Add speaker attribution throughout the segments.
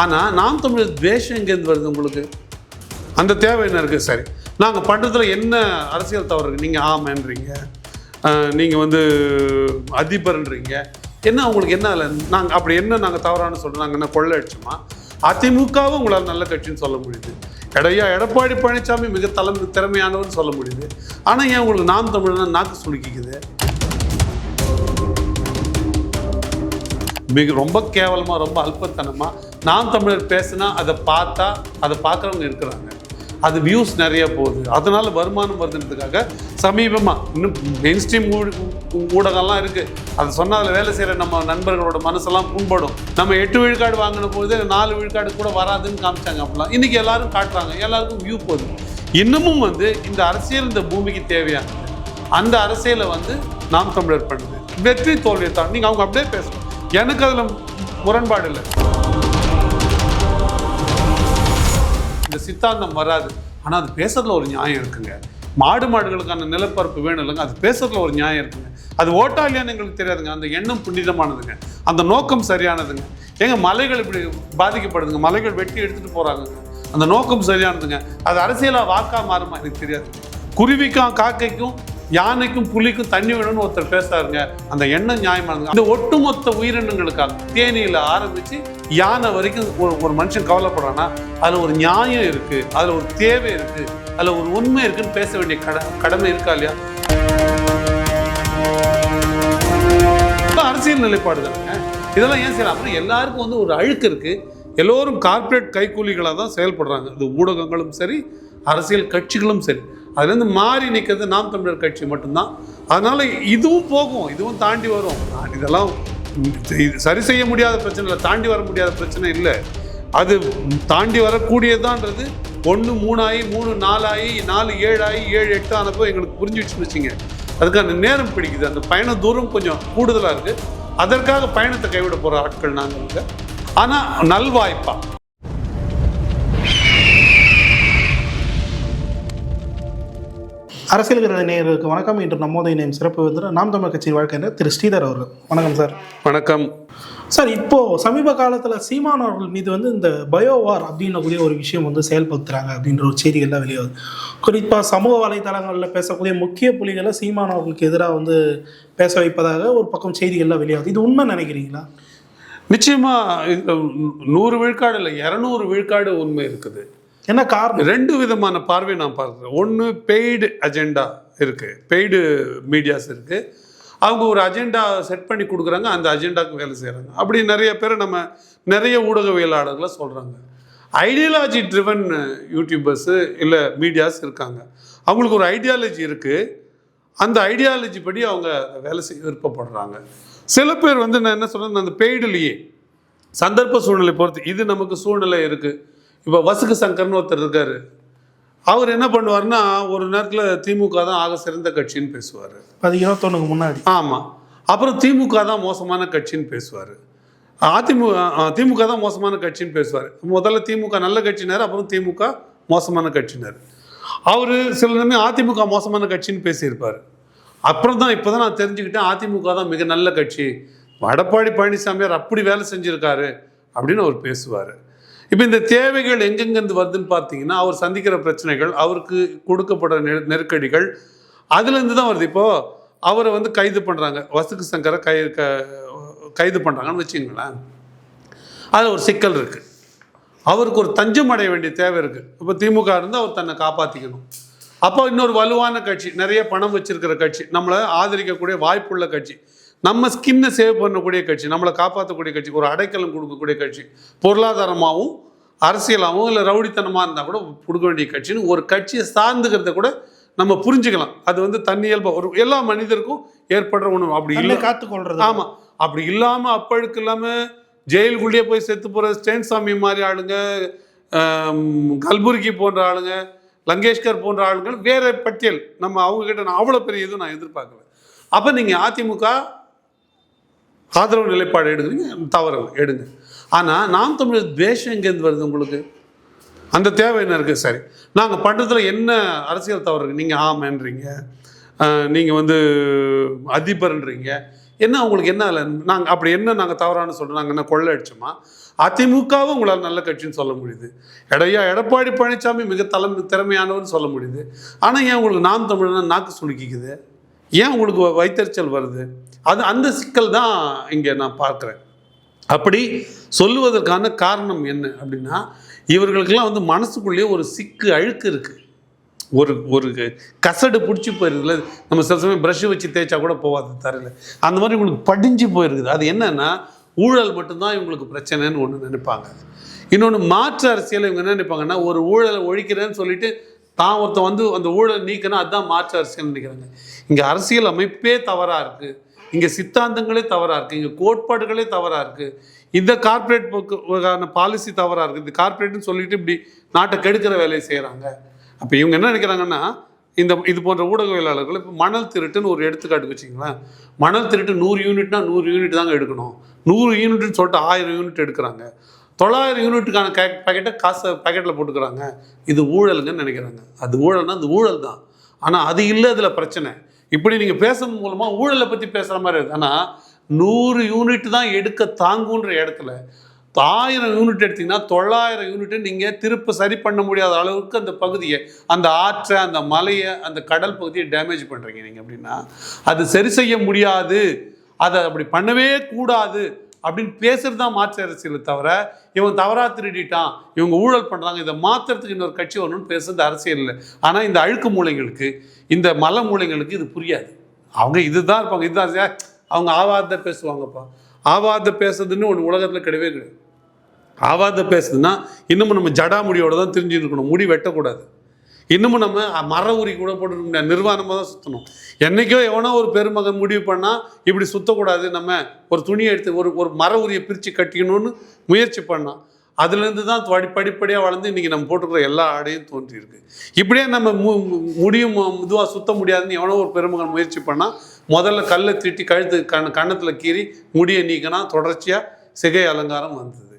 Speaker 1: ஆனால் நாம் தமிழர் துவேஷம் எங்கேருந்து வருது உங்களுக்கு? அந்த தேவை என்ன இருக்குது சரி. நாங்கள் பண்ணுறதுல என்ன அரசியல் தவறு இருக்குது நீங்கள் ஆமன்றீங்க. நீங்கள் வந்து அதிபர்ன்றீங்க. என்ன உங்களுக்கு என்ன இல்லை நாங்கள் அப்படி என்ன நாங்கள் தவறான்னு சொல்கிறோம் நாங்கள் என்ன கொள்ளை அடிச்சோமா அதிமுகவும் உங்களால் நல்ல கட்சின்னு சொல்ல முடியுது. இடையா எடப்பாடி பழனிசாமி மிக தலைமை திறமையானவர்னு சொல்ல முடியுது. ஆனால் ஏன் உங்களுக்கு நாம் தமிழ்னா நாக்கு சுலுக்கிக்குது மிக ரொம்ப கேவலமாக ரொம்ப அல்பத்தனமாக நாம் தமிழர் பேசுனா அதை பார்த்தா அதை பார்க்குறவங்க இருக்கிறாங்க. அது வியூஸ் நிறைய போகுது. அதனால வருமானம் வருதுன்றதுக்காக சமீபமாக இன்னும் மெயின் ஸ்ட்ரீம் ஊடகம்லாம் இருக்குது அதை சொன்னால் அதில் வேலை செய்கிற நம்ம நண்பர்களோட மனசெல்லாம் புண்படும். நம்ம எட்டு விழுக்காடு வாங்கின போது நாலு விழுக்காடு கூட வராதுன்னு காமிச்சாங்க அப்படிலாம் இன்றைக்கி எல்லாரும் காட்டுறாங்க. எல்லாருக்கும் வியூ போகுது. இன்னமும் வந்து இந்த அரசியல் இந்த பூமிக்கு தேவையானது. அந்த அரசியலை வந்து நாம் தமிழர் பண்ணுது. வெற்றி தோல்வியை தான் நீங்கள் அவங்க அப்படியே பேசணும் எனக்கு அதில் முரண்பாடு இல்லை. இந்த சித்தாந்தம் வராது. ஆனால் அது பேசுறதுல ஒரு நியாயம் இருக்குங்க. மாடு மாடுகளுக்கான நிலப்பரப்பு வேணும் இல்லைங்க அது பேசுறதுல ஒரு நியாயம் இருக்குங்க. அது ஓட்டா இல்லையான்னு எங்களுக்கு தெரியாதுங்க. அந்த எண்ணம் புனிதமானதுங்க. அந்த நோக்கம் சரியானதுங்க. ஏங்க மலைகள் இப்படி பாதிக்கப்படுதுங்க. மலைகள் வெட்டி எடுத்துட்டு போகிறாங்க அந்த நோக்கம் சரியானதுங்க. அது அரசியலா வாக்கா மாறுமா எனக்கு தெரியாது. குருவிக்கும் காக்கைக்கும் யானைக்கும் புலிக்கும் தண்ணி வேணும்னு ஒருத்தர் பேசுறாருங்க. அந்த எண்ணம் நியாயமானது. இந்த ஒட்டுமொத்த உயிரினங்களுக்காக தேனியில ஆரம்பிச்சு யானை வரைக்கும் ஒரு ஒரு மனுஷன் கவலைப்படுறான்னா அதுல ஒரு நியாயம் இருக்கு அதுல ஒரு தேவை இருக்கு அதுல ஒரு உண்மை இருக்குன்னு பேச வேண்டிய கட கடமை இருக்கா இல்லையா? அரசியல் நிலைப்பாடு தானே இதெல்லாம் ஏன் செய்யலாம் அப்புறம் எல்லாருக்கும் வந்து ஒரு அழுக்கு இருக்கு. எல்லோரும் கார்ப்பரேட் கைக்கூலிகளாக தான் செயல்படுறாங்க. இது ஊடகங்களும் சரி அரசியல் கட்சிகளும் சரி. அதுலேருந்து மாறி நிற்கிறது நாம் தமிழர் கட்சி மட்டும்தான். அதனால் இதுவும் போகும் இதுவும் தாண்டி வரும். நான் இதெல்லாம் இது சரி செய்ய முடியாத பிரச்சனை இல்லை தாண்டி வர முடியாத பிரச்சனை இல்லை. அது தாண்டி வரக்கூடியதான்றது ஒன்று மூணாயி மூணு நாலாயி நாலு ஏழாயி ஏழு எட்டு ஆனப்போ எங்களுக்கு புரிஞ்சிடுச்சுன்னு வச்சுங்க. அதுக்கான நேரம் பிடிக்குது. அந்த பயண தூரம் கொஞ்சம் கூடுதலாக இருக்குது அதற்காக பயணத்தை கைவிட போகிற ஆட்கள் நாங்கள் இல்லை. ஆனால் நல்வாய்ப்பாக
Speaker 2: அரசியல் கிரக நேயர்களுக்கு வணக்கம். இன்று நம்மோதை நேம் சிறப்பு விருந்தினர் நாம் தமிழ் கட்சியின் வழக்கறிஞர் திரு ஸ்ரீதர் அவர்கள். வணக்கம் சார்.
Speaker 1: வணக்கம்.
Speaker 2: சார் இப்போ சமீப காலத்தில் சீமான் அவர்கள் மீது வந்து இந்த பயோவார் அப்படின்னக்கூடிய ஒரு விஷயம் வந்து செயல்படுத்துறாங்க அப்படின்ற ஒரு செய்திகள்லாம் வெளியாகுது. குறிப்பாக சமூக வலைதளங்களில் பேசக்கூடிய முக்கிய புலிகளை சீமான் அவர்களுக்கு எதிராக வந்து பேச வைப்பதாக ஒரு பக்கம் செய்திகள்லாம் வெளியாகுது. இது உண்மை நினைக்கிறீங்களா?
Speaker 1: நிச்சயமா இது நூறு விழுக்காடு இல்லை இரநூறு விழுக்காடு உண்மை இருக்குது.
Speaker 2: என்ன காரணம்?
Speaker 1: ரெண்டு விதமான பார்வை நான் பார்க்குறேன். ஒன்று பெய்டு அஜெண்டா இருக்குது பெய்டு மீடியாஸ் இருக்குது அவங்க ஒரு அஜெண்டா செட் பண்ணி கொடுக்குறாங்க அந்த அஜெண்டாவுக்கு வேலை செய்கிறாங்க அப்படி நிறைய பேர் நம்ம நிறைய ஊடகவியலாளர்களை சொல்கிறாங்க ஐடியாலஜி ட்ரிவன் யூடியூபர்ஸு இல்லை மீடியாஸ் இருக்காங்க. அவங்களுக்கு ஒரு ஐடியாலஜி இருக்குது அந்த ஐடியாலஜி படி அவங்க வேலை செய்ய விருப்பப்படுறாங்க. சில பேர் வந்து நான் என்ன சொல்கிறேன் அந்த பெய்டுலேயே சந்தர்ப்ப சூழ்நிலை பொறுத்து இது நமக்கு சூழ்நிலை இருக்குது இப்போ வசுக்கு சங்கர்னு ஒருத்தர் இருக்காரு. அவர் என்ன பண்ணுவார்னா ஒரு நேரத்தில் திமுக தான் ஆக சிறந்த கட்சின்னு பேசுவார்.
Speaker 2: அது இருபத்தொன்னுக்கு முன்னாடி.
Speaker 1: ஆமாம் அப்புறம் திமுக தான் மோசமான கட்சின்னு பேசுவார். அதிமுக திமுக தான் மோசமான கட்சின்னு பேசுவார். முதல்ல திமுக நல்ல கட்சினார் அப்புறம் திமுக மோசமான கட்சினார். அவர் சில நேரம் அதிமுக மோசமான கட்சின்னு பேசியிருப்பார். அப்புறம் தான் இப்போ தான் நான் தெரிஞ்சுக்கிட்டேன் அதிமுக தான் மிக நல்ல கட்சி. எடப்பாடி பழனிசாமியார் அப்படி வேலை செஞ்சுருக்காரு அப்படின்னு அவர் பேசுவார். இப்போ இந்த தேவைகள் எங்கெங்கேருந்து வருதுன்னு பார்த்தீங்கன்னா அவர் சந்திக்கிற பிரச்சனைகள் அவருக்கு கொடுக்கப்படுற நெரு நெருக்கடிகள் அதுலேருந்து தான் வருது. இப்போது அவரை வந்து கைது பண்ணுறாங்க வசுக்கு சங்கரை கை க கைது பண்ணுறாங்கன்னு வச்சுங்களேன் அதில் ஒரு சிக்கல் இருக்குது அவருக்கு ஒரு தஞ்சம் அடைய வேண்டிய தேவை இருக்குது இப்போ திமுக இருந்தால் அவர் தன்னை காப்பாற்றிக்கணும் அப்போ இன்னொரு வலுவான கட்சி நிறைய பணம் வச்சிருக்கிற கட்சி நம்மளை ஆதரிக்கக்கூடிய வாய்ப்புள்ள கட்சி நம்ம ஸ்கின்னை சேவ் பண்ணக்கூடிய கட்சி நம்மளை காப்பாற்றக்கூடிய கட்சி ஒரு அடைக்கலம் கொடுக்கக்கூடிய கட்சி பொருளாதாரமாகவும் அரசியலாகவும் இல்லை ரவுடித்தனமாக இருந்தால் கூட கொடுக்க வேண்டிய கட்சின்னு ஒரு கட்சியை சார்ந்துக்கிறத கூட நம்ம புரிஞ்சுக்கலாம். அது வந்து தன்னியல்பா ஒரு எல்லா மனிதருக்கும் ஏற்படுற ஒன்று அப்படி இல்லை
Speaker 2: காத்துக்கொள்றது.
Speaker 1: ஆமா. அப்படி இல்லாம அப்பழுக்கு இல்லாம ஜெயிலுக்குள்ளேயே போய் செத்து போற ஸ்டேன் சாமி மாதிரி ஆளுங்க கல்புர்கி போன்ற ஆளுங்க லங்கேஷ்கர் போன்ற ஆளுங்கள் வேற பட்டியல். நம்ம அவங்க கிட்ட நான் அவ்வளோ பெரிய எதுவும் நான் எதிர்பார்க்கல. அப்போ நீங்க அதிமுக ஆதரவு நிலைப்பாடு எடுக்கிறீங்க தவறு எடுங்க. ஆனால் நாம் தமிழர் துவேஷம் எங்கேருந்து வருது உங்களுக்கு? அந்த தேவை என்ன இருக்குது சரி. நாங்கள் பண்ணுறதுல என்ன அரசியல் தவறு இருக்குது நீங்கள் ஆமன்றீங்க. நீங்கள் வந்து அதிபர்ன்றீங்க. என்ன உங்களுக்கு என்ன இல்லை நாங்கள் அப்படி என்ன நாங்கள் தவறானு சொல்கிறோம் நாங்கள் என்ன கொள்ளை அடிச்சோமா அதிமுகவும் உங்களால் நல்ல கட்சின்னு சொல்ல முடியுது. எடையா எடப்பாடி பழனிசாமி மிக தலைமை திறமையானவர்னு சொல்ல முடியுது. ஆனால் ஏன் உங்களுக்கு நாம் தமிழ்னா நாக்கு சுளுக்கிக்குது ஏன் உங்களுக்கு வ- வைத்தறிச்சல் வருது? அது அந்த சிக்கல் தான் இங்கே நான் பார்க்குறேன். அப்படி சொல்லுவதற்கான காரணம் என்ன அப்படின்னா இவர்களுக்கெல்லாம் வந்து மனசுக்குள்ளேயே ஒரு சிக்கு அழுக்கு இருக்குது ஒரு ஒரு கசடு பிடிச்சி போயிருக்குல்ல நம்ம சில சமயம் ப்ரஷ் வச்சு தேய்ச்சா கூட போகாது தரையில். அந்த மாதிரி இவங்களுக்கு படிஞ்சு போயிருக்குது. அது என்னன்னா ஊழல் மட்டும்தான் இவங்களுக்கு பிரச்சனைன்னு ஒன்று நினைப்பாங்க. இன்னொன்று மாற்று அரசியல் இவங்க என்ன நினைப்பாங்கன்னா ஒரு ஊழலை ஒழிக்கிறேன்னு சொல்லிட்டு தான் ஒருத்தன் வந்து அந்த ஊழல் நீக்கணும் அதுதான் மாற்று அரசியல் நினைக்கிறாங்க. இங்கே அரசியல் அமைப்பே தவறாக இருக்குது இங்கே சித்தாந்தங்களே தவறாக இருக்குது இங்கே கோட்பாடுகளே தவறாக இருக்குது இந்த கார்ப்பரேட் போக்கான பாலிசி தவறாக இருக்குது இந்த கார்ப்பரேட்னு சொல்லிட்டு இப்படி நாட்டை கெடுக்கிற வேலையை செய்கிறாங்க அப்போ இவங்க என்ன நினைக்கிறாங்கன்னா இந்த இது போன்ற ஊடகவியலாளர்கள் இப்போ மணல் திருட்டுன்னு ஒரு எடுத்துக்காட்டுக்கு வச்சிங்களேன் மணல் திருட்டு நூறு யூனிட்னா நூறு யூனிட் தாங்க எடுக்கணும். நூறு யூனிட்னு சொல்லிட்டு ஆயிரம் யூனிட் எடுக்கிறாங்க. தொள்ளாயிரம் யூனிட்டுக்கான கே பேக்கெட்டை காசு பேக்கெட்டில் போட்டுக்கிறாங்க. இது ஊழலுங்கன்னு நினைக்கிறாங்க. அது ஊழல்னா அது ஊழல் தான். ஆனால் அது இல்லை அதில் பிரச்சனை. இப்படி நீங்கள் பேசுறது மூலமாக ஊழலை பற்றி பேசுகிற மாதிரி இருக்குது ஆனால் நூறு யூனிட் தான் எடுக்க தாங்குன்ற இடத்துல ஆயிரம் யூனிட் எடுத்தீங்கன்னா தொள்ளாயிரம் யூனிட்டை நீங்கள் திருப்ப சரி பண்ண முடியாத அளவுக்கு அந்த பகுதியை அந்த ஆற்றை அந்த மலையை அந்த கடல் பகுதியை டேமேஜ் பண்ணுறீங்க நீங்கள் அப்படின்னா அது சரி செய்ய முடியாது. அதை அப்படி பண்ணவே கூடாது. அப்படின்னு பேசுறது தான் மாற்று அரசியலை தவிர இவன் தவறா திருடிட்டான் இவங்க ஊழல் பண்ணுறாங்க இதை மாற்றுறதுக்கு இன்னொரு கட்சி வரணும்னு பேசுறது அரசியல் இல்லை. ஆனால் இந்த அழுக்கு மூலைங்களுக்கு இந்த மல மூலைங்களுக்கு இது புரியாது. அவங்க இதுதான் இருப்பாங்க இதுதான் சே, அவங்க ஆவாத பேசுவாங்கப்பா. ஆவாத பேசுறதுன்னு ஒன்று உலகத்தில் கிடையவே கிடையாது. ஆவாத பேசுதுன்னா இன்னமும் நம்ம ஜடா முடியோட தான் தெரிஞ்சுருக்கணும் இருக்கணும். முடி வெட்டக்கூடாது. இன்னமும் நம்ம மர உரி கூட போட்டு முடியாது. நிர்வாணமாக தான் சுற்றணும் என்றைக்கோ எவனோ ஒரு பெருமகன் முடிவு பண்ணால் இப்படி சுற்றக்கூடாது நம்ம ஒரு துணியை எடுத்து ஒரு ஒரு மர உரியை பிரித்து கட்டிக்கணும்னு முயற்சி பண்ணான் அதுலேருந்து தான் படி படிப்படியாக வளர்ந்து இன்றைக்கி நம்ம போட்டுக்கிற எல்லா ஆடையும் தோன்றியிருக்கு. இப்படியே நம்ம மு முடியும் இதுவாக சுத்த முடியாதுன்னு எவனோ ஒரு பெருமகன் முயற்சி பண்ணால் முதல்ல கல்லை திட்டி கழுத்து கண் கன்னத்தில் கீறி முடியை நீக்கினா தொடர்ச்சியாக சிகை அலங்காரம் வந்தது.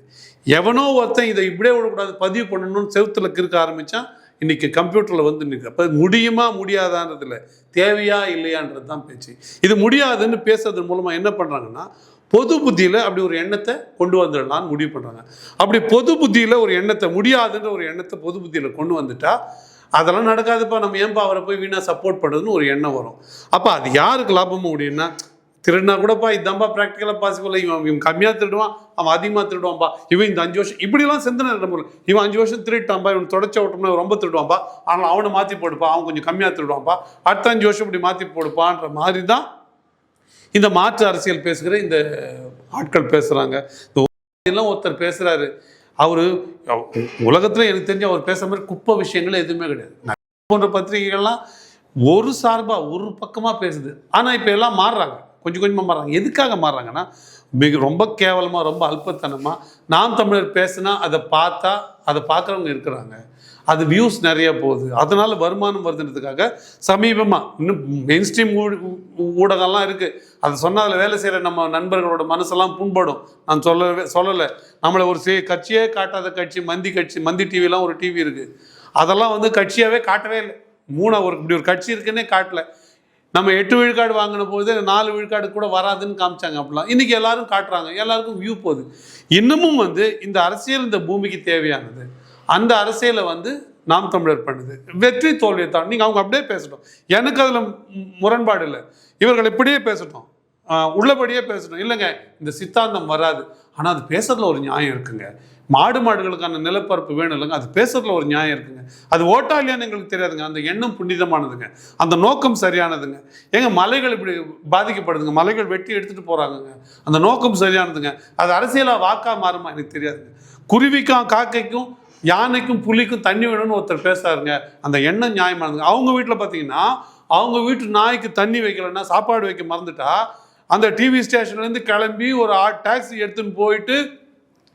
Speaker 1: எவனோ ஒருத்தன் இதை இப்படியே விடக்கூடாது பதிவு பண்ணணும்னு செவத்தில் கிறுக்க ஆரம்பித்தான் இன்னைக்கு கம்ப்யூட்டரில் வந்து நிற்கு அப்போ முடியுமா முடியாதான்றதில்ல தேவையா இல்லையான்றது தான் பேச்சு. இது முடியாதுன்னு பேசுறது மூலமாக என்ன பண்ணுறாங்கன்னா பொது புத்தியில் அப்படி ஒரு எண்ணத்தை கொண்டு வந்துடலாம்னு முடிவு பண்ணுறாங்க அப்படி பொது புத்தியில் ஒரு எண்ணத்தை முடியாதுன்ற ஒரு எண்ணத்தை பொது புத்தியில் கொண்டு வந்துட்டா அதெல்லாம் நடக்காதுப்பா. நம்ம ஏன்பா அவரை போய் வீணாக சப்போர்ட் பண்ணுறதுன்னு ஒரு எண்ணம் வரும். அப்போ அது யாருக்கு லாபம் முடியும்னா திருடினா கூடப்பா இதான்பா ப்ராக்டிக்கலாக பாசிபிள் இவன் இவன் கம்மியாக திருடுவான் அவன் அதிகமாக திருடுவான்பா. இவன் இந்த அஞ்சு வருஷம் இப்படிலாம் சிந்தனை நம்ம இவன் அஞ்சு வருஷம் திருட்டான்பா இவன் தொடச்ச விட்டோம்னா ரொம்ப திருடுவான்பா. ஆனால் அவனை மாற்றி போடுப்பா அவன் கொஞ்சம் கம்மியாக திருடுவான்பா. அடுத்த அஞ்சு வருஷம் இப்படி மாற்றி போடுப்பான்ற மாதிரி தான் இந்த மாற்று அரசியல் பேசுகிற இந்த ஆட்கள் பேசுகிறாங்க இந்த எல்லாம் ஒருத்தர் பேசுகிறாரு அவர் உலகத்தில் எனக்கு தெரிஞ்ச அவர் பேசுகிற மாதிரி குப்பை விஷயங்கள் எதுவுமே கிடையாது. போன்ற பத்திரிகைகள்லாம் ஒரு சார்பாக ஒரு பக்கமாக பேசுது. ஆனால் இப்போ எல்லாம் மாறுறாங்க. கொஞ்சம் கொஞ்சமாக மாறுறாங்க. எதுக்காக மாறுறாங்கன்னா மிக ரொம்ப கேவலமாக ரொம்ப அல்பத்தனமாக நாம் தமிழர் பேசுனா அதை பார்த்தா அதை பார்க்குறவங்க இருக்கிறாங்க. அது வியூஸ் நிறைய போகுது. அதனால வருமானம் வருதுன்றதுக்காக சமீபமாக இன்னும் மெயின் ஸ்ட்ரீம் ஊடகம்லாம் இருக்குது அதை சொன்னால் அதில் வேலை செய்கிற நம்ம நண்பர்களோட மனசெல்லாம் புண்படும். நான் சொல்லவே சொல்லலை. நம்மளை ஒரு சே கட்சியே காட்டாத கட்சி மந்தி கட்சி மந்தி டிவிலாம் ஒரு டிவி இருக்குது அதெல்லாம் வந்து கட்சியாகவே காட்டவே இல்லை. மூணா ஒரு இப்படி ஒரு கட்சி இருக்குன்னே காட்டலை. நம்ம எட்டு விழுக்காடு வாங்கின போது நாலு விழுக்காடு கூட வராதுன்னு காமிச்சாங்க அப்படிலாம். இன்றைக்கி எல்லாரும் காட்டுறாங்க. எல்லாருக்கும் வியூ போகுது. இன்னமும் வந்து இந்த அரசியல் இந்த பூமிக்கு தேவையானது. அந்த அரசியலை வந்து நாம் தமிழர் பண்ணுது. வெற்றி தோல்வியை தான். நீங்கள் அவங்க அப்படியே பேசட்டும். எனக்கு அதில் முரண்பாடு இல்லை. இவர்கள் இப்படியே பேசட்டும். உள்ளபடியே பேசணும் இல்லைங்க இந்த சித்தாந்தம் வராது. ஆனால் அது பேசுறதுல ஒரு நியாயம் இருக்குங்க. மாடு மாடுகளுக்கான நிலப்பரப்பு வேணும் இல்லைங்க. அது பேசுறதுல ஒரு நியாயம் இருக்குங்க. அது ஓட்டா இல்லையான்னு எங்களுக்கு தெரியாதுங்க. அந்த எண்ணம் புனிதமானதுங்க. அந்த நோக்கம் சரியானதுங்க. ஏங்க மலைகள் இப்படி பாதிக்கப்படுதுங்க. மலைகள் வெட்டி எடுத்துட்டு போறாங்கங்க. அந்த நோக்கம் சரியானதுங்க. அது அரசியலா வாக்கா மாறுமா எனக்கு தெரியாதுங்க. குருவிக்கும் காக்கைக்கும் யானைக்கும் புலிக்கும் தண்ணி வேணும்னு ஒருத்தர் பேசுறாருங்க. அந்த எண்ணம் நியாயமானதுங்க. அவங்க வீட்டில் பார்த்தீங்கன்னா அவங்க வீட்டு நாய்க்கு தண்ணி வைக்கலைன்னா சாப்பாடு வைக்க மறந்துட்டா அந்த டிவி ஸ்டேஷன்லேருந்து கிளம்பி ஒரு ஆ டாக்ஸி எடுத்துன்னு போயிட்டு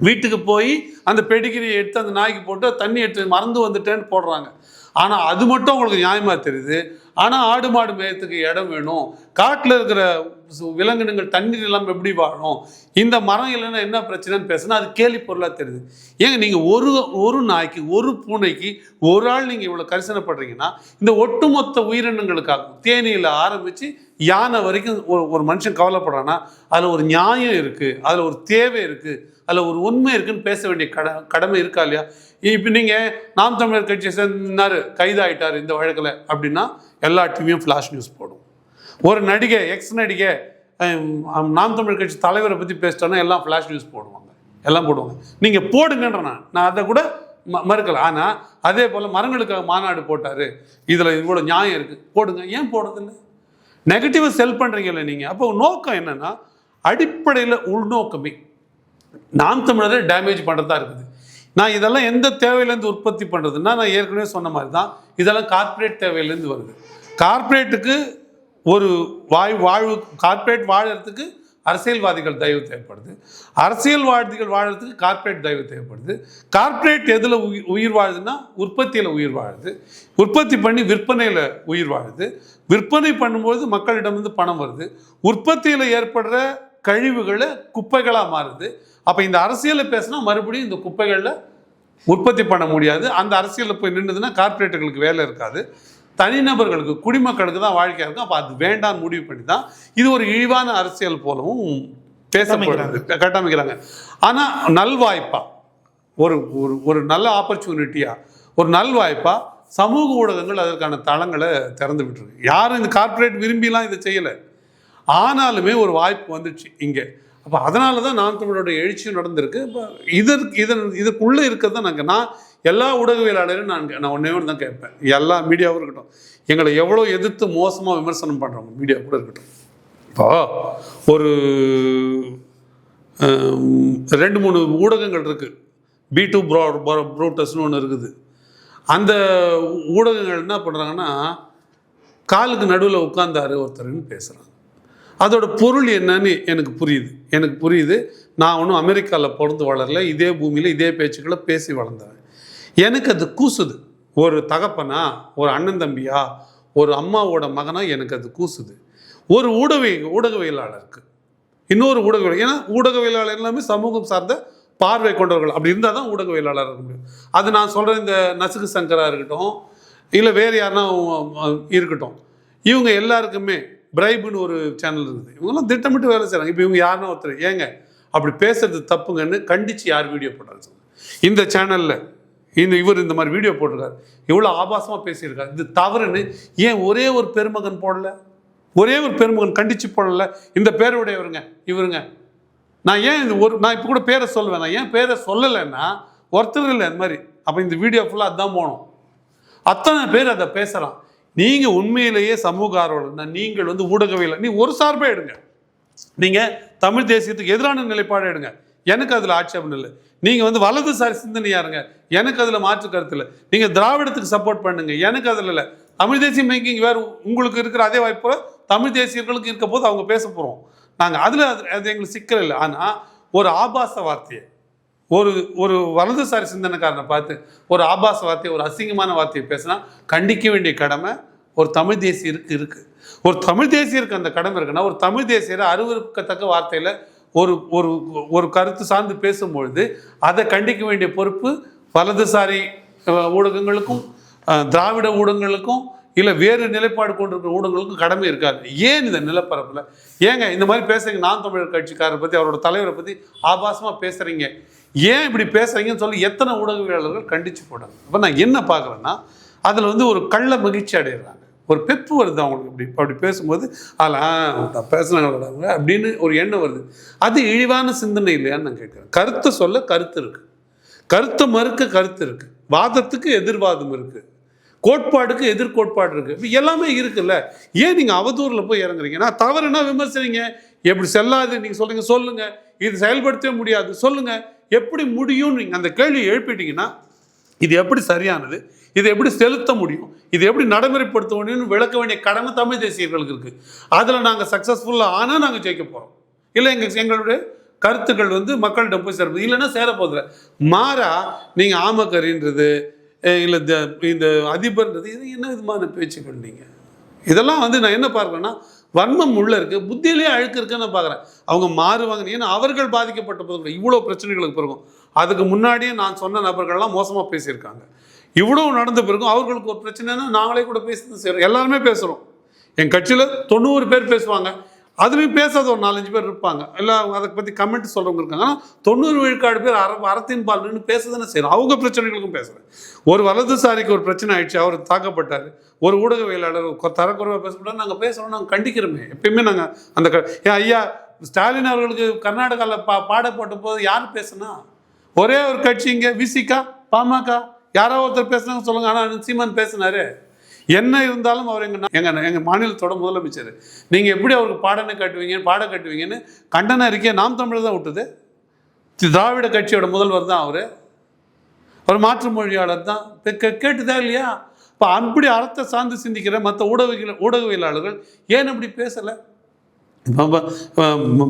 Speaker 1: வீட்டுக்கு போய் அந்த பெடிகிரியை எடுத்து அந்த நாய்க்கு போட்டு தண்ணி எடுத்து மறந்து வந்துட்டேன்னு போடுறாங்க. ஆனால் அது மட்டும் உங்களுக்கு நியாயமாக தெரியுது. ஆனால் ஆடு மாடு மேயத்துக்கு இடம் வேணும். காட்டில் இருக்கிற சு- விலங்கினங்கள் தண்ணீர் இல்லாமல் எப்படி வாழும்? இந்த மரம் இல்லைன்னா என்ன பிரச்சனைன்னு பேசுனா அது கேலி பொருளாக தெரியுது. ஏங்க நீங்கள் ஒரு ஒரு நாய்க்கு ஒரு பூனைக்கு ஒரு ஆள் நீங்கள் இவ்வளோ கரிசனப்படுறீங்கன்னா இந்த ஒட்டுமொத்த உயிரினங்களுக்காக தேனியில் ஆரம்பித்து யானை வரைக்கும் ஒரு ஒரு மனுஷன் கவலைப்படுறான்னா அதில் ஒரு நியாயம் இருக்குது அதில் ஒரு தேவை இருக்குது அதில் ஒரு உண்மை இருக்குன்னு பேச வேண்டிய கட கடமை இருக்கா இல்லையா? இப்போ நீங்கள் நாம் தமிழர் கட்சியை சேர்ந்தார் கைதாயிட்டார் இந்த வழக்கில் அப்படின்னா எல்லா டிவியும் ஃப்ளாஷ் நியூஸ் போடும். ஒரு நடிகை எக்ஸ் நடிகை நாம் தமிழ் கட்சி தலைவரை பற்றி பேசிட்டோன்னா எல்லாம் ஃப்ளாஷ் நியூஸ் போடுவாங்க. எல்லாம் போடுவாங்க. நீங்கள் போடுங்கன்ற நான் நான் அதை கூட ம மறுக்கலை. ஆனால் அதே போல் மரங்களுக்காக மாநாடு போட்டார். இதில் இவ்வளோ நியாயம் இருக்குது போடுங்க. ஏன் போடுறதில்லை? நெகட்டிவாக செல் பண்ணுறீங்கல்ல நீங்கள் அப்போ நோக்கம் என்னன்னா அடிப்படையில் உள்நோக்கமே. நாம் தமிழரை டேமேஜ் பண்ணுறதா இருக்குது. நான் இதெல்லாம் எந்த தேவையிலேருந்து உற்பத்தி பண்ணுறதுன்னா நான் ஏற்கனவே சொன்ன மாதிரி தான் இதெல்லாம் கார்ப்பரேட் தேவையிலேருந்து வருது. கார்ப்பரேட்டுக்கு ஒரு வாய் வாழ்வு கார்ப்பரேட் வாழறதுக்கு அரசியல்வாதிகள் தயவு தேவைப்படுது. அரசியல்வாதிகள் வாழறதுக்கு கார்ப்பரேட் தயவு தேவைப்படுது. கார்ப்பரேட் எதில் உயிர் உயிர் வாழுதுன்னா உற்பத்தியில் உயிர் வாழுது. உற்பத்தி பண்ணி விற்பனையில் உயிர் வாழுது. விற்பனை பண்ணும்போது மக்களிடமிருந்து பணம் வருது. உற்பத்தியில் ஏற்படுற கழிவுகளை குப்பைகளாக மாறுது. அப்போ இந்த அரசியலை பேசினா மறுபடியும் இந்த குப்பைகளில் உற்பத்தி பண்ண முடியாது. அந்த அரசியலில் போய் நின்றுதுன்னா கார்ப்பரேட்டுகளுக்கு வேலை இருக்காது. தனிநபர்களுக்கு குடிமக்களுக்கு தான் வாழ்க்கையாக இருக்கும். அப்போ அது வேண்டாம்னு முடிவு பண்ணி தான் இது ஒரு இழிவான அரசியல் போலவும் பேசப்படுறது கட்டமைக்கிறாங்க. ஆனால் நல்வாய்ப்பா ஒரு ஒரு ஒரு நல்ல ஆப்பர்ச்சுனிட்டியா ஒரு நல்வாய்ப்பா சமூக ஊடகங்கள் அதற்கான தளங்களை திறந்து விட்டுருக்கு. யாரும் இந்த கார்ப்பரேட் விரும்பிலாம் இதை செய்யலை. ஆனாலுமே ஒரு வாய்ப்பு வந்துச்சு இங்கே. அப்போ அதனால தான் நான் தமிழோட எழுச்சியும் நடந்திருக்கு. இப்போ இதற்கு இதன் இதுக்குள்ளே இருக்கிறது தான் நாங்கள் நான் எல்லா ஊடகவியலாளரையும் நான் நான் ஒன்றே ஒன்று தான் கேட்பேன். எல்லா மீடியாவும் இருக்கட்டும். எங்களை எவ்வளோ எதிர்த்து மோசமாக விமர்சனம் பண்ணுறவங்க மீடியா கூட இருக்கட்டும். இப்போ ஒரு ரெண்டு மூணு ஊடகங்கள் இருக்குது பி டூ ப்ரோ ப்ரோட்டஸ்னு ஒன்று இருக்குது. அந்த ஊடகங்கள் என்ன பண்ணுறாங்கன்னா காலுக்கு நடுவில் உட்காந்தாரு ஒருத்தர்னு பேசுகிறாங்க அதோட பொருள் என்னன்னு எனக்கு புரியுது. எனக்கு புரியுது. நான் ஒன்றும் அமெரிக்காவில் பிறந்து வளரல. இதே பூமியில் இதே பேச்சுக்களை பேசி வளர்ந்தேன் எனக்கு அது கூசுது. ஒரு தகப்பனா ஒரு அண்ணன் தம்பியா ஒரு அம்மாவோட மகனா எனக்கு அது கூசுது. ஒரு ஊடக ஊடகவியலாளருக்கு. இன்னொரு ஊடகவியல் ஏன்னா ஊடகவியலாளர் எல்லாமே சமூகம் சார்ந்த பார்வை கொண்டவர்கள். அப்படி இருந்தால் தான் ஊடகவியலாளர் இருக்க முடியும். அது நான் சொல்கிற இந்த நசுக்கு சங்கராக இருக்கட்டும் இல்லை வேறு யாருன்னா இருக்கட்டும். இவங்க எல்லாருக்குமே பிரைபுன்னு ஒரு சேனல் இருக்குது இவங்கெல்லாம் திட்டமிட்டு வேலை செய்கிறாங்க இப்போ இவங்க யாருன்னா ஒருத்தர் ஏங்க அப்படி பேசுறது தப்புங்கன்னு கண்டித்து யார் வீடியோ போட்டாங்க இந்த சேனலில் இந்த இவர் இந்த மாதிரி வீடியோ போட்டிருக்காரு. இவ்வளோ ஆபாசமாக பேசியிருக்காரு. இது தவறுன்னு ஏன் ஒரே ஒரு பெருமகன் போடல? ஒரே ஒரு பெருமகன் கண்டிச்சு போடல? இந்த பேருடையவருங்க இவருங்க. நான் ஏன் இந்த ஒரு நான் இப்போ கூட பேரை சொல்லுவேன். நான் ஏன் பேரை சொல்லலைன்னா ஒருத்தர் இல்லை இந்த மாதிரி. அப்போ இந்த வீடியோ ஃபுல்லாக அதுதான் போகணும் அத்தனை பேர் அதை பேசுகிறான் நீங்கள் உண்மையிலேயே சமூக ஆர்வலர். நீங்கள் வந்து ஊடகவியல் நீ ஒரு சார்பே எடுங்க. நீங்கள் தமிழ் தேசியத்துக்கு எதிரான நிலைப்பாடு எடுங்க. எனக்கு அதில் ஆட்சேபம் இல்லை. நீங்கள் வந்து வலதுசாரி சிந்தனையா இருங்க. எனக்கு அதில் மாற்று கருத்து இல்லை. நீங்கள் திராவிடத்துக்கு சப்போர்ட் பண்ணுங்க. எனக்கு அதில் இல்லை. தமிழ் தேசியம் மேக்கிங் வேறு உங்களுக்கு இருக்கிற அதே வாய்ப்பு தமிழ் தேசியர்களுக்கு இருக்க போது அவங்க பேச போகிறோம் நாங்கள் அதில் அது அது எங்களுக்கு சிக்கல் இல்லை. ஆனால் ஒரு ஆபாச வார்த்தையை ஒரு ஒரு வலதுசாரி சிந்தனைக்காரனை பார்த்து ஒரு ஆபாச வார்த்தையை ஒரு அசிங்கமான வார்த்தையை பேசினா கண்டிக்க வேண்டிய கடமை ஒரு தமிழ் தேசியருக்கு இருக்குது ஒரு தமிழ் தேசியருக்கு அந்த கடமை இருக்குன்னா ஒரு தமிழ் தேசியரை அருவருக்கத்தக்க வார்த்தையில் ஒரு ஒரு ஒரு கருத்து சார்ந்து பேசும்பொழுது அதை கண்டிக்க வேண்டிய பொறுப்பு வலதுசாரி ஊடகங்களுக்கும் திராவிட ஊடகங்களுக்கும் இல்லை வேறு நிலைப்பாடு கொண்டிருக்கிற ஊடகங்களுக்கும் கடமை இருக்காது. ஏன் இந்த நிலப்பரப்பில்? ஏங்க இந்த மாதிரி பேசுறீங்க நான் தமிழர் கட்சிக்காரரை பற்றி அவரோட தலைவரை பற்றி ஆபாசமாக பேசுகிறீங்க ஏன் இப்படி பேசுறீங்கன்னு சொல்லி எத்தனை ஊடகவியலாளர்கள் கண்டிச்சு போட்டாங்க? அப்போ நான் என்ன பார்க்குறேன்னா அதில் வந்து ஒரு கள்ள மகிழ்ச்சி அடைகிறாங்க ஒரு பெப்பு வருது அவங்களுக்கு இப்படி அப்படி பேசும்போது அதில் பேசுனாங்க அப்படின்னு ஒரு எண்ணம் வருது. அது இழிவான சிந்தனை இல்லையான்னு நான் கேட்குறேன். கருத்தை சொல்ல கருத்து இருக்குது கருத்தை மறுக்க கருத்து இருக்குது வாதத்துக்கு எதிர்வாதம் இருக்குது கோட்பாடுக்கு எதிர்கோட்பாடு இருக்கு. இப்போ எல்லாமே இருக்குல்ல. ஏன் நீங்கள் அவதூறில் போய் இறங்குறீங்க? நான் தவறுனா விமர்சனிங்க? எப்படி செல்லாது? நீங்கள் சொல்றீங்க சொல்லுங்க. இது செயல்படுத்தவே முடியாது. சொல்லுங்கள் எப்படி முடியும்னு நீங்கள் அந்த கேள்வியை எழுப்பிட்டீங்கன்னா இது எப்படி சரியானது? இதை எப்படி செலுத்த முடியும்? இது எப்படி நடைமுறைப்படுத்த முடியும்னு விளக்க வேண்டிய கடமை தமிழ் தேசியர்களுக்கு இருக்குது அதில் நாங்கள் சக்ஸஸ்ஃபுல்லாக ஆனால் நாங்கள் ஜெயிக்க போகிறோம் இல்லை எங்கள் எங்களுடைய கருத்துக்கள் வந்து மக்களிடம் போய் சேரப்போகுது இல்லைன்னா சேரப்போதில்ல மாறா நீங்கள் ஆமக்கரின்றது இல்லை இந்த இந்த அதிபர்ன்றது இது என்ன விதமான பேச்சு நீங்கள் இதெல்லாம் வந்து நான் என்ன பார்க்குறேன்னா வன்மம் உள்ள இருக்கு புத்தியிலே அழுக்கு இருக்குன்னு நான் பார்க்குறேன். அவங்க மாறுவாங்க ஏன்னா அவர்கள் பாதிக்கப்பட்ட போது இவ்வளோ பிரச்சனைகளுக்கு பிறகும் அதுக்கு முன்னாடியே நான் சொன்ன நபர்கள்லாம் மோசமாக பேசியிருக்காங்க. இவ்வளோ நடந்த பிறகும் அவர்களுக்கு ஒரு பிரச்சனைனா நாங்களே கூட பேசி செய்கிறோம் எல்லாருமே பேசுகிறோம் என் கட்சியில் தொண்ணூறு பேர் பேசுவாங்க. அதுலேயும் பேசாத ஒரு நாலஞ்சு பேர் இருப்பாங்க. இல்லை அவங்க அதை பற்றி கமெண்ட் சொல்கிறவங்க இருக்காங்க. ஆனால் தொண்ணூறு விழுக்காடு பேர் அற அறத்தின் பால் நின்று பேச தானே செய்யணும் அவங்க பிரச்சனைகளுக்கும் பேசுகிறேன் ஒரு வலதுசாரிக்கு ஒரு பிரச்சனை ஆயிடுச்சு அவர் தாக்கப்பட்டார். ஒரு ஊடகவியலாளர் தரக்குறைவாக பேசப்பட்டார் நாங்கள் பேசுகிறோம் நாங்கள் கண்டிக்கிறோமே. எப்பயுமே நாங்கள் அந்த க- ஏன் ஐயா ஸ்டாலின் அவர்களுக்கு கர்நாடகாவில் பா பாட போட்ட போது யார் பேசுனா? ஒரே ஒரு கட்சி இங்கே விசிகா பாமக. யாரோ ஒருத்தர் பேசுனாங்க சொல்லுங்கள் ஆனால் சீமான் பேசினாரு. என்ன இருந்தாலும் அவர் எங்க எங்க எங்க மாநிலத்தோட முதலமைச்சர். நீங்க எப்படி அவருக்கு பாடனை கட்டுவீங்கன்னு பாட கட்டுவீங்கன்னு கண்டன அறிக்கையை நாம் தமிழர் தான் விட்டது திராவிட கட்சியோட முதல்வர் தான் அவரு. ஒரு மாற்று மொழியாளர் தான். கேட்டுதான் கேட்டுதா இல்லையா? இப்போ அப்படி அறத்தை சார்ந்து சிந்திக்கிற மற்ற ஊடகவியல் ஊடகவியலாளர்கள் ஏன் அப்படி பேசலை?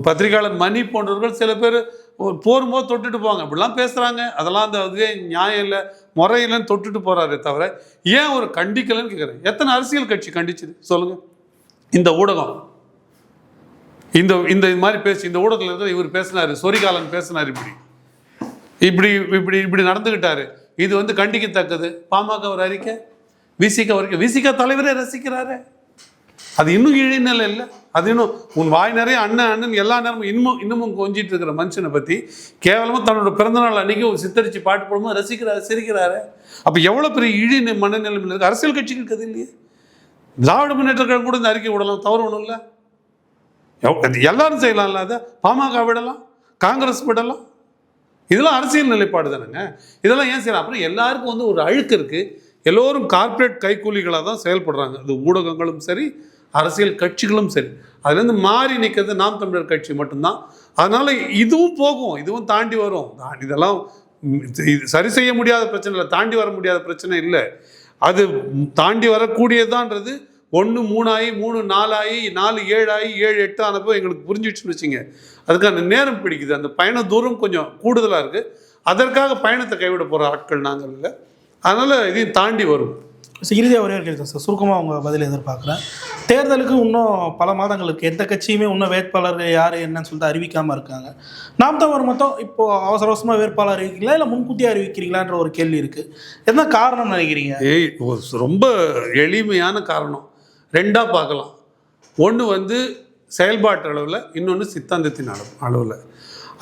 Speaker 1: பத்திரிகையாளர் மணி போன்றவர்கள் சில பேர் போரும்போது தொட்டுட்டு போவாங்க. இப்படிலாம் பேசுகிறாங்க அதெல்லாம் அந்த அதுவே நியாயம் இல்லை. முறை தொட்டுட்டு போகிறாரே தவிர ஏன் ஒரு கண்டிக்கலைன்னு கேட்குறேன் எத்தனை அரசியல் கட்சி கண்டிச்சுது? சொல்லுங்கள் இந்த ஊடகம். இந்த இந்த இது மாதிரி பேசி இந்த ஊடகத்தில் இருக்கிற இவர் பேசினாரு. சொரிகாலன் பேசினார் இப்படி. இப்படி இப்படி இப்படி நடந்துக்கிட்டாரு இது வந்து கண்டிக்கத்தக்கது. பாமக ஒரு அறிக்கை. விசிக வரைக்கும் விசிக தலைவரே ரசிக்கிறாரு. அது இன்னும் இழிநிலை இல்லை. அது இன்னும் உன் வாய் நிறைய அண்ணன் அண்ணன் எல்லா நேரமும் இன்னமும் இன்னமும் கொஞ்சிட்டு இருக்கிற மனுஷனை பற்றி கேவலமாக தன்னோட பிறந்தநாள் அன்னைக்கு ஒரு சித்தரிச்சு பாட்டு போடும்போது ரசிக்கிறாரு சிரிக்கிறாரு. அப்போ எவ்வளோ பெரிய இழி நி- மனநிலைமையில் இருக்குது அரசியல் கட்சிகளுக்கு அது இல்லையே. திராவிட முன்னேற்ற கழகம் கூட இந்த அறிக்கை விடலாம் தவறு ஒன்றும் இல்லை. எவ்- எல்லாரும் செய்யலாம்ல அதை. பாமக விடலாம் காங்கிரஸ் விடலாம். இதெல்லாம் அரசியல் நிலைப்பாடு தானேங்க. இதெல்லாம் ஏன் செய்யலாம்? அப்புறம் எல்லாருக்கும் வந்து ஒரு அழுக்கு இருக்கு. எல்லோரும் கார்ப்பரேட் கைக்கூலிகளாக தான் செயல்படுறாங்க. அது ஊடகங்களும் சரி அரசியல் கட்சிகளும் சரி அதுலேருந்து மாறி நிற்கிறது நாம் தமிழர் கட்சி மட்டும்தான். அதனால் இதுவும் போகும் இதுவும் தாண்டி வரும். இதெல்லாம் இது சரி செய்ய முடியாத பிரச்சனை இல்லை தாண்டி வர முடியாத பிரச்சனை இல்லை. அது தாண்டி வரக்கூடியதான்றது. ஒன்று மூணாயி மூணு நாலாயி நாலு ஏழாயி ஏழு எட்டு ஆனப்போ எங்களுக்கு புரிஞ்சிடுச்சுன்னு வச்சுங்க. அதுக்கான நேரம் பிடிக்குது. அந்த பயண தூரம் கொஞ்சம் கூடுதலாக இருக்குது அதற்காக பயணத்தை கைவிட போகிற ஆட்கள் நாங்கள் இல்லை. அதனால் இதையும் தாண்டி வரும்.
Speaker 2: இறுதியாக ஒரே ஒரு கேள்வி சார் சுருக்கமாக உங்கள் பதில் எதிர்பார்க்குறேன். தேர்தலுக்கு இன்னும் பல மாதங்களுக்கு எந்த கட்சியுமே இன்னும் வேட்பாளர்கள் யார் என்னன்னு சொல்லிட்டு அறிவிக்காமல் இருக்காங்க. நாம் தமிழர் மொத்தம் இப்போது அவசர அவசரமாக வேட்பாளர் அறிவிக்கிறீங்களா இல்லை முன்கூட்டியே அறிவிக்கிறீங்களான்ற ஒரு கேள்வி இருக்குது என்ன காரணம் நினைக்கிறீங்க?
Speaker 1: ஏய் ரொம்ப எளிமையான காரணம். ரெண்டாக பார்க்கலாம். ஒன்று வந்து செயல்பாட்டு அளவில் இன்னொன்று சித்தாந்தத்தின் அளவு அளவில்.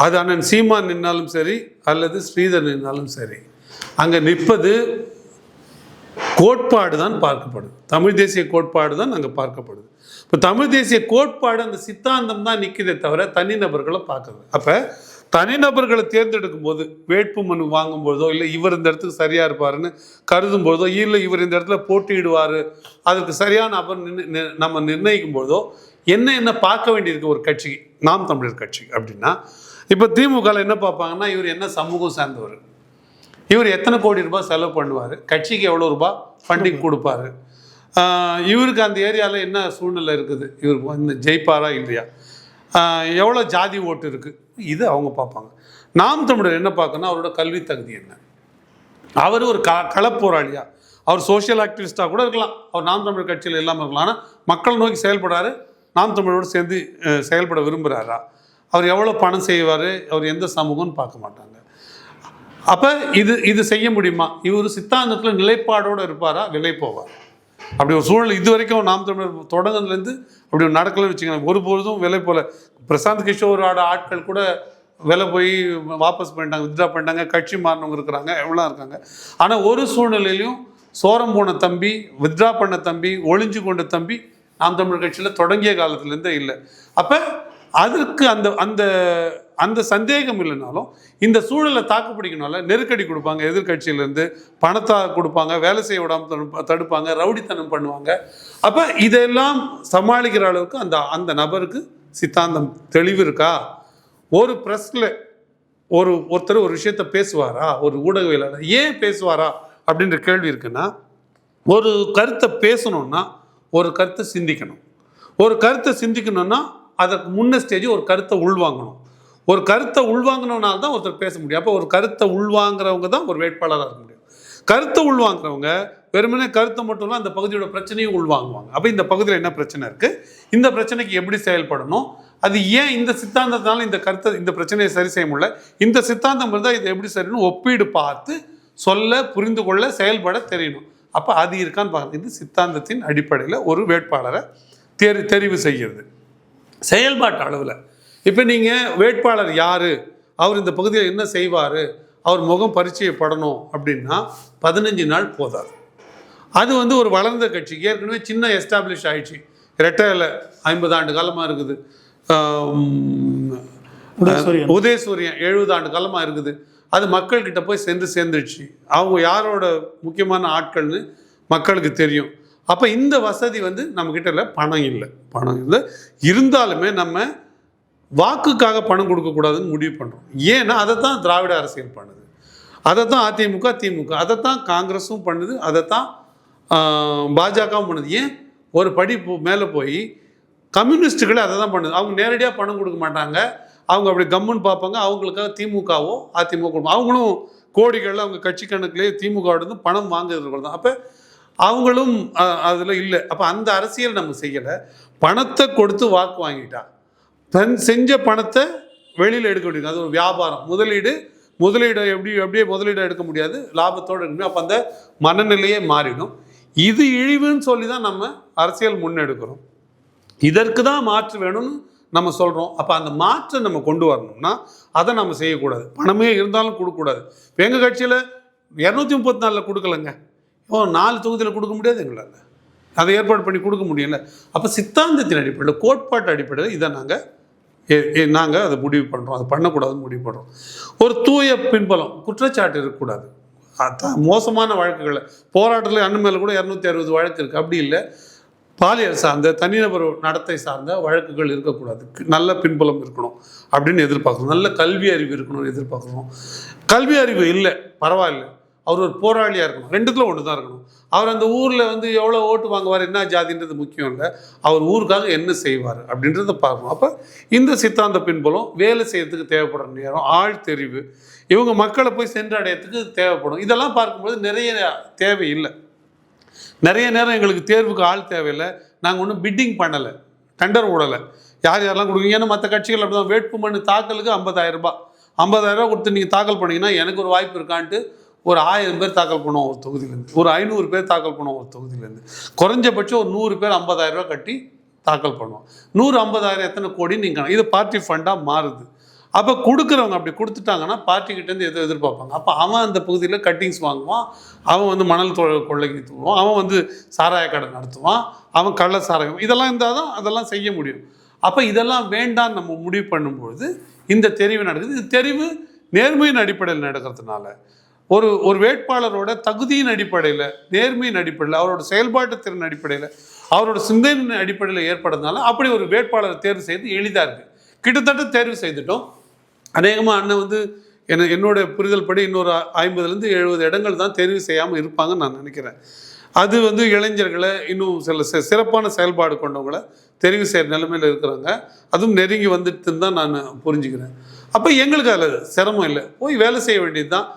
Speaker 1: அது அண்ணன் சீமான் நின்னாலும் சரி அல்லது ஸ்ரீதர் நின்னாலும் சரி. அங்கே நிற்பது கோட்பாடு தான் பார்க்கப்படுது. தமிழ் தேசிய கோட்பாடு தான் அங்கே பார்க்கப்படுது. இப்போ தமிழ் தேசிய கோட்பாடு அந்த சித்தாந்தம் தான் நிற்குதே தவிர தனிநபர்களை பார்க்குறது அப்போ தனிநபர்களை தேர்ந்தெடுக்கும் போது வேட்பு மனு வாங்கும்போதோ இல்லை இவர் இந்த இடத்துக்கு சரியாக இருப்பாருன்னு கருதும் போதோ இல்லை இவர் இந்த இடத்துல போட்டியிடுவார் அதுக்கு சரியான நபர் நம்ம நிர்ணயிக்கும் பொழுதோ என்ன என்ன பார்க்க வேண்டியிருக்கு ஒரு கட்சிக்கு? நாம் தமிழர் கட்சி. அப்படின்னா இப்போ திமுகவில் என்ன பார்ப்பாங்கன்னா இவர் என்ன சமூகம் சார்ந்தவர்? இவர் எத்தனை கோடி ரூபாய் செலவு பண்ணுவார்? கட்சிக்கு எவ்வளோ ரூபாய் ஃபண்டிங் கொடுப்பாரு? இவருக்கு அந்த ஏரியாவில் என்ன சூழ்நிலை இருக்குது? இவர் வந்து ஜெயிப்பாரா இல்லையா? எவ்வளோ ஜாதி ஓட்டு இருக்குது இது அவங்க பார்ப்பாங்க. நாம் தமிழர் என்ன பார்க்கணும் அவரோட கல்வி தகுதி என்ன? அவர் ஒரு க களப்போராளியா? அவர் சோஷியல் ஆக்டிவிஸ்டாக கூட இருக்கலாம். அவர் நாம் தமிழர் கட்சியில் இல்லாமல் இருக்கலாம். ஆனால் மக்கள் நோக்கி செயல்படாரு நாம் தமிழரோடு சேர்ந்து செயல்பட விரும்புகிறாரா அவர் எவ்வளோ பணம் செய்வார்? அவர் எந்த சமூகம்னு பார்க்க மாட்டாங்க. அப்போ இது இது செய்ய முடியுமா? இவர் சித்தாந்தத்தில் நிலைப்பாடோடு இருப்பாரா? விலை போவார் அப்படி ஒரு சூழல் இது வரைக்கும் நாம் தமிழர் தொடங்குனதுலேருந்து அப்படி ஒரு நடக்கலன்னு வச்சுக்கோங்க ஒருபொழுதும் விலை போல. பிரசாந்த் கிஷோரோட ஆட்கள் கூட விலை போய் வாபஸ் பண்ணிட்டாங்க வித்ட்ரா பண்ணிட்டாங்க கட்சி மாறினவங்க இருக்கிறாங்க எவ்வளோ இருக்காங்க. ஆனால் ஒரு சூழ்நிலையிலையும் சோரம் போன தம்பி வித்ட்ரா பண்ண தம்பி ஒளிஞ்சு கொண்ட தம்பி நாம் தமிழர் கட்சியில் தொடங்கிய காலத்துலேருந்தே இல்லை. அப்போ அதற்கு அந்த அந்த அந்த சந்தேகம் இல்லைனாலும் இந்த சூழலை தாக்கு பிடிக்கணும்ல நெருக்கடி கொடுப்பாங்க எதிர்க்கட்சியிலேருந்து பணத்தை கொடுப்பாங்க வேலை செய்ய விடாமல் தடுப்பாங்க ரவுடித்தனம் பண்ணுவாங்க. அப்போ இதெல்லாம் சமாளிக்கிற அளவுக்கு அந்த அந்த நபருக்கு சித்தாந்தம் தெளிவு இருக்கா? ஒரு ப்ரெஸ்ல ஒரு ஒருத்தர் ஒரு விஷயத்த பேசுவாரா? ஒரு ஊடகவியலாளர் ஏன் பேசுவாரா? அப்படின்ற கேள்வி இருக்குன்னா ஒரு கருத்தை பேசணும்னா ஒரு கருத்தை சிந்திக்கணும். ஒரு கருத்தை சிந்திக்கணும்னா அதற்கு முன்ன ஸ்டேஜ் ஒரு கருத்தை உள்வாங்கணும். ஒரு கருத்தை உள்வாங்கினவனால தான் ஒருத்தர் பேச முடியும். அப்போ ஒரு கருத்தை உள்வாங்குறவங்க தான் ஒரு வேட்பாளராக இருக்க முடியும். கருத்தை உள்வாங்குறவங்க வெறுமனே கருத்தை மட்டும் இல்லை அந்த பகுதியோட பிரச்சனையும் உள்வாங்குவாங்க. அப்போ இந்த பகுதியில் என்ன பிரச்சனை இருக்குது இந்த பிரச்சனைக்கு எப்படி செயல்படணும்? அது ஏன் இந்த சித்தாந்தத்தினால இந்த கருத்தை இந்த பிரச்சனையை சரி செய்ய முடியல? இந்த சித்தாந்தம் இருந்தால் இதை எப்படி சரின்னு ஒப்பீடு பார்த்து சொல்ல புரிந்து கொள்ள செயல்பட தெரியணும். அப்போ அது இருக்கான்னு பார்க்கணும் இது சித்தாந்தத்தின் அடிப்படையில் ஒரு வேட்பாளரை தேர் தெரிவு செய்கிறது. செயல்பாட்டு அளவில். இப்போ நீங்கள் வேட்பாளர் யார்? அவர் இந்த பகுதியில் என்ன செய்வார்? அவர் முகம் பரிச்சயப்படணும் அப்படின்னா பதினஞ்சு நாள் போதாது. அது வந்து ஒரு வளர்ந்த கட்சிக்கு ஏற்கனவே சின்ன எஸ்டாப்ளிஷ் ஆயிடுச்சு. ரெட்டையில் ஐம்பது ஆண்டு காலமாக இருக்குது.
Speaker 2: உதயசூரியன்.
Speaker 1: உதயசூரியன் எழுபது ஆண்டு காலமாக இருக்குது. அது மக்கள்கிட்ட போய் சென்று சேர்ந்துடுச்சு அவங்க யாரோட முக்கியமான ஆட்கள்னு மக்களுக்கு தெரியும். அப்போ இந்த வசதி வந்து நம்மக்கிட்ட இல்லை பணம் இல்லை. பணம் இல்லை. இருந்தாலுமே நம்ம வாக்குக்காக பணம் கொடுக்கக்கூடாதுன்னு முடிவு பண்ணுறோம் ஏன்னா அதை தான் திராவிட அரசியல் பண்ணுது. அதை தான் அதிமுக திமுக. அதை தான் காங்கிரஸும் பண்ணுது. அதை தான் பாஜகவும் பண்ணுது. ஏன்? ஒரு படி மேலே போய் கம்யூனிஸ்ட்டுகளே அதை தான் பண்ணுது. அவங்க நேரடியாக பணம் கொடுக்க மாட்டாங்க. அவங்க அப்படி கம்முன்னு பார்ப்பாங்க. அவங்களுக்காக திமுகவோ அதிமுக கொடுப்போம் அவங்களும் கோடிகளில் அவங்க கட்சி கணக்குலேயே திமுகவோட பணம் வாங்குறது தான். அப்போ அவங்களும் அதில் இல்லை. அப்போ அந்த அரசியல் நம்ம செய்யலை. பணத்தை கொடுத்து வாக்கு வாங்கிட்டா தன் செஞ்ச பணத்தை வெளியில் எடுக்க முடியும். அது ஒரு வியாபாரம். முதலீடு முதலீடு எப்படி எப்படியே முதலீடு எடுக்க முடியாது. லாபத்தோடு எடுக்க முடியும் அப்போ அந்த மனநிலையே மாறிடும். இது இழிவுன்னு சொல்லி தான் நம்ம அரசியல் முன்னெடுக்கிறோம். இதற்கு தான் மாற்று வேணும்னு நம்ம சொல்கிறோம் அப்போ அந்த மாற்றை நம்ம கொண்டு வரணும்னா அதை நம்ம செய்யக்கூடாது. பணமே இருந்தாலும் கொடுக்கக்கூடாது. இப்போ எங்கள் கட்சியில் இரநூத்தி முப்பத்தி நாலில் கொடுக்கலங்க. ஓ நாலு தொகுதியில் கொடுக்க முடியாது எங்களால். அதை ஏற்பாடு பண்ணி கொடுக்க முடியல. அப்போ சித்தாந்தத்தின் அடிப்படையில் கோட்பாட்டு அடிப்படையில் இதை நாங்கள் நாங்கள் அதை முடிவு பண்ணுறோம் அதை பண்ணக்கூடாதுன்னு முடிவு பண்ணுறோம் ஒரு தூய பின்பலம் குற்றச்சாட்டு இருக்கக்கூடாது. அதான் மோசமான வழக்குகளை போராட்டத்தில் அண்ணன் மேலே கூட இரநூத்தி அறுபது வழக்கு இருக்குது அப்படி இல்லை. பாலியல் சார்ந்த தனிநபர் நடத்தை சார்ந்த வழக்குகள் இருக்கக்கூடாது. நல்ல பின்புலம் இருக்கணும் அப்படின்னு எதிர்பார்க்குறோம் நல்ல கல்வி அறிவு இருக்கணும்னு எதிர்பார்க்கணும். கல்வி அறிவு இல்லை. பரவாயில்ல. அவர் ஒரு போராளியாக இருக்கணும். ரெண்டுக்குள்ள ஒன்று தான் இருக்கணும். அவர் அந்த ஊரில் வந்து எவ்வளோ ஓட்டு வாங்குவார் என்ன ஜாதின்றது முக்கியம் இல்லை. அவர் ஊருக்காக என்ன செய்வார் அப்படின்றத பார்க்கணும் அப்போ இந்த சித்தாந்த பின்புலம் வேலை செய்யறதுக்கு தேவைப்படுற நேரம் ஆள் தெரிவு இவங்க மக்களை போய் சென்றடையத்துக்கு தேவைப்படும். இதெல்லாம் பார்க்கும்போது நிறைய தேவை இல்லை. நிறைய நேரம் எங்களுக்கு தேர்வுக்கு ஆள் தேவையில்லை. நாங்கள் ஒன்றும் பிட்டிங் பண்ணலை. டெண்டர் விடலை யார் யாரெல்லாம் கொடுக்குறீங்க ஏன்னா மற்ற கட்சிகள் அப்படி தான் வேட்புமனு தாக்கலுக்கு ஐம்பதாயிரம் ரூபாய். ஐம்பதாயிரம் ரூபா கொடுத்து நீங்கள் தாக்கல் பண்ணிங்கன்னா எனக்கு ஒரு வாய்ப்பு இருக்கான்ட்டு ஒரு ஆயிரம் பேர் தாக்கல் பண்ணுவோம் ஒரு தொகுதியிலேருந்து. ஒரு ஐநூறு பேர் தாக்கல் பண்ணுவோம் ஒரு தொகுதியிலேருந்து. குறைஞ்சபட்சம் ஒரு நூறு பேர் ஐம்பதாயிரம் ரூபா கட்டி தாக்கல் பண்ணுவோம் நூறு ஐம்பதாயிரம் எத்தனை கோடி நீங்கள் இது பார்ட்டி ஃபண்டாக மாறுது. அப்போ கொடுக்குறவங்க அப்படி கொடுத்துட்டாங்கன்னா பார்ட்டிக்கிட்டேருந்து எதோ எதிர்பார்ப்பாங்க. அப்போ அவன் அந்த பகுதியில் கட்டிங்ஸ் வாங்குவான். அவன் வந்து மணல் தொழில் கொள்ளைக்கு தூவான் அவன் வந்து சாராய கடை நடத்துவான். அவன் கள்ள சாராயம் இதெல்லாம் இருந்தால் தான் அதெல்லாம் செய்ய முடியும். அப்போ இதெல்லாம் வேண்டான்னு நம்ம முடிவு பண்ணும்பொழுது இந்த தெரிவு நடக்குது. இது தெரிவு நேர்மையின் அடிப்படையில் நடக்கிறதுனால ஒரு ஒரு வேட்பாளரோட தகுதியின் அடிப்படையில் நேர்மையின் அடிப்படையில் அவரோட செயல்பாட்டு திறன் அடிப்படையில் அவரோட சிந்தனையின் அடிப்படையில் ஏற்படுறதுனால அப்படி ஒரு வேட்பாளரை தேர்வு செய்து எளிதாக இருக்குது கிட்டத்தட்ட தேர்வு செய்துட்டோம். அநேகமாக அண்ணன் வந்து என்ன என்னோட புரிதல் படி இன்னொரு ஐம்பதுலேருந்து எழுபது இடங்கள் தான் தெரிவு செய்யாமல் இருப்பாங்கன்னு நான் நினைக்கிறேன். அது வந்து இளைஞர்களை இன்னும் சில சிறப்பான செயல்பாடு கொண்டவங்களை தெரிவு செய்கிற நிலைமையில் இருக்கிறாங்க. அதுவும் நெருங்கி வந்துட்டுன்னு தான் நான் புரிஞ்சுக்கிறேன். அப்போ எங்களுக்கு அதில் சிரமம் இல்லை. போய் வேலை செய்ய வேண்டியது தான்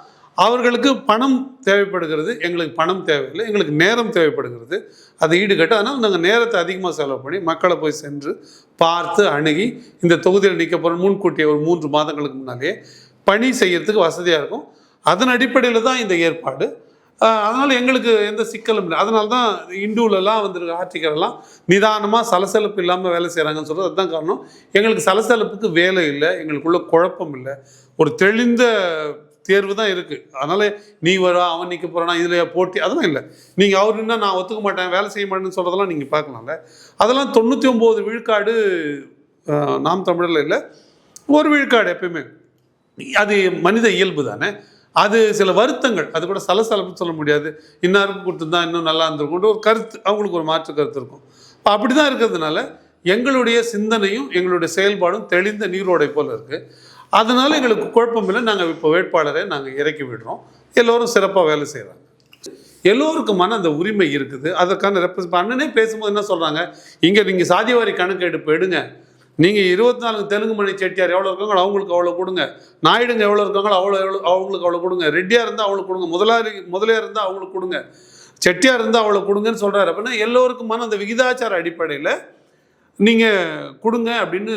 Speaker 1: அவர்களுக்கு பணம் தேவைப்படுகிறது எங்களுக்கு பணம் தேவையில்லை எங்களுக்கு நேரம் தேவைப்படுகிறது. அதை ஈடுகட்ட அதனால் நாங்கள் நேரத்தை அதிகமாக செலவு பண்ணி மக்களை போய் சென்று பார்த்து அணுகி இந்த தொகுதியில் நிற்க போகிற முன்கூட்டியே ஒரு மூன்று மாதங்களுக்கு முன்னாலே பணி செய்யறதுக்கு வசதியாக இருக்கும். அதன் அடிப்படையில் தான் இந்த ஏற்பாடு. அதனால் எங்களுக்கு எந்த சிக்கலும் இல்லை. அதனால தான் இந்துலலாம் வந்துருக்க ஆர்டிக்கல்லாம் நிதானமாக சலசலப்பு இல்லாமல் வேலை செய்கிறாங்கன்னு சொல்கிறது அதுதான் காரணம். எங்களுக்கு சலசலப்புக்கு வேலை இல்லை எங்களுக்குள்ள குழப்பம் இல்லை. ஒரு தெளிந்த தேர்வு தான் இருக்குது அதனால் நீ வரா அவன் நிற்க போகிறானா இதில் போட்டி? அதெல்லாம் இல்லை. நீங்கள் அவர் என்ன நான் ஒத்துக்க மாட்டேன் வேலை செய்ய மாட்டேன்னு சொல்கிறதெல்லாம் நீங்கள் பார்க்கலாம்ல. அதெல்லாம் தொண்ணூற்றி ஒம்பது விழுக்காடு நாம் தமிழரில் இல்லை ஒரு விழுக்காடு எப்பயுமே. அது மனித இயல்பு தானே. அது சில வருத்தங்கள். அது கூட சலசலப்பு சொல்ல முடியாது. இன்னாருக்கும் கொடுத்துருந்தா இன்னும் நல்லா இருந்திருக்கும்ன்ற ஒரு கருத்து அவங்களுக்கு ஒரு மாற்று கருத்து இருக்கும். இப்போ அப்படி தான் இருக்கிறதுனால எங்களுடைய சிந்தனையும் எங்களுடைய செயல்பாடும் தெளிந்த நீரோடை போல இருக்குது அதனால் எங்களுக்கு குழப்பம் இல்லை. நாங்கள் இப்போ வேட்பாளரை நாங்கள் இறக்கி விடுறோம். எல்லோரும் சிறப்பாக வேலை செய்கிறாங்க எல்லோருக்குமான அந்த உரிமை இருக்குது. அதற்கான ரெப்ரஸ் அண்ணனே பேசும்போது என்ன சொல்கிறாங்க இங்கே நீங்கள் சாதிவாரி கணக்கெடுப்பு எடுங்க. நீங்கள் இருபத்தி நாலு தெலுங்கு மணி செட்டியார் எவ்வளோ இருக்காங்களோ அவங்களுக்கு அவ்வளோ கொடுங்க. நாயுடுங்க எவ்வளோ இருக்காங்களோ அவ்வளோ எவ்வளோ அவங்களுக்கு அவ்வளோ கொடுங்க. ரெட்டியாக இருந்தால் அவங்களுக்கு கொடுங்க. முதலாளி முதலியாக இருந்தால் அவங்களுக்கு கொடுங்க. செட்டியார் இருந்தால் அவ்வளோ கொடுங்கன்னு சொல்கிறாரு அப்படின்னா எல்லோருக்குமான அந்த விகிதாச்சார அடிப்படையில் நீங்கள் கொடுங்க அப்படின்னு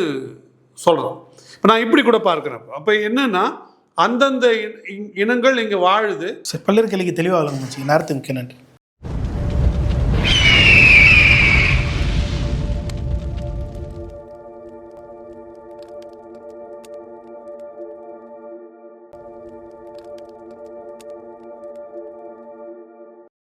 Speaker 1: சொல்கிறோம் இப்போ நான் இப்படி கூட பார்க்குறேன் அப்போ என்னன்னா அந்தந்த இனங்கள் இங்கே வாழுது.
Speaker 2: சரி பல்லர் தெளிவாக நேரத்துக்கு நன்றி.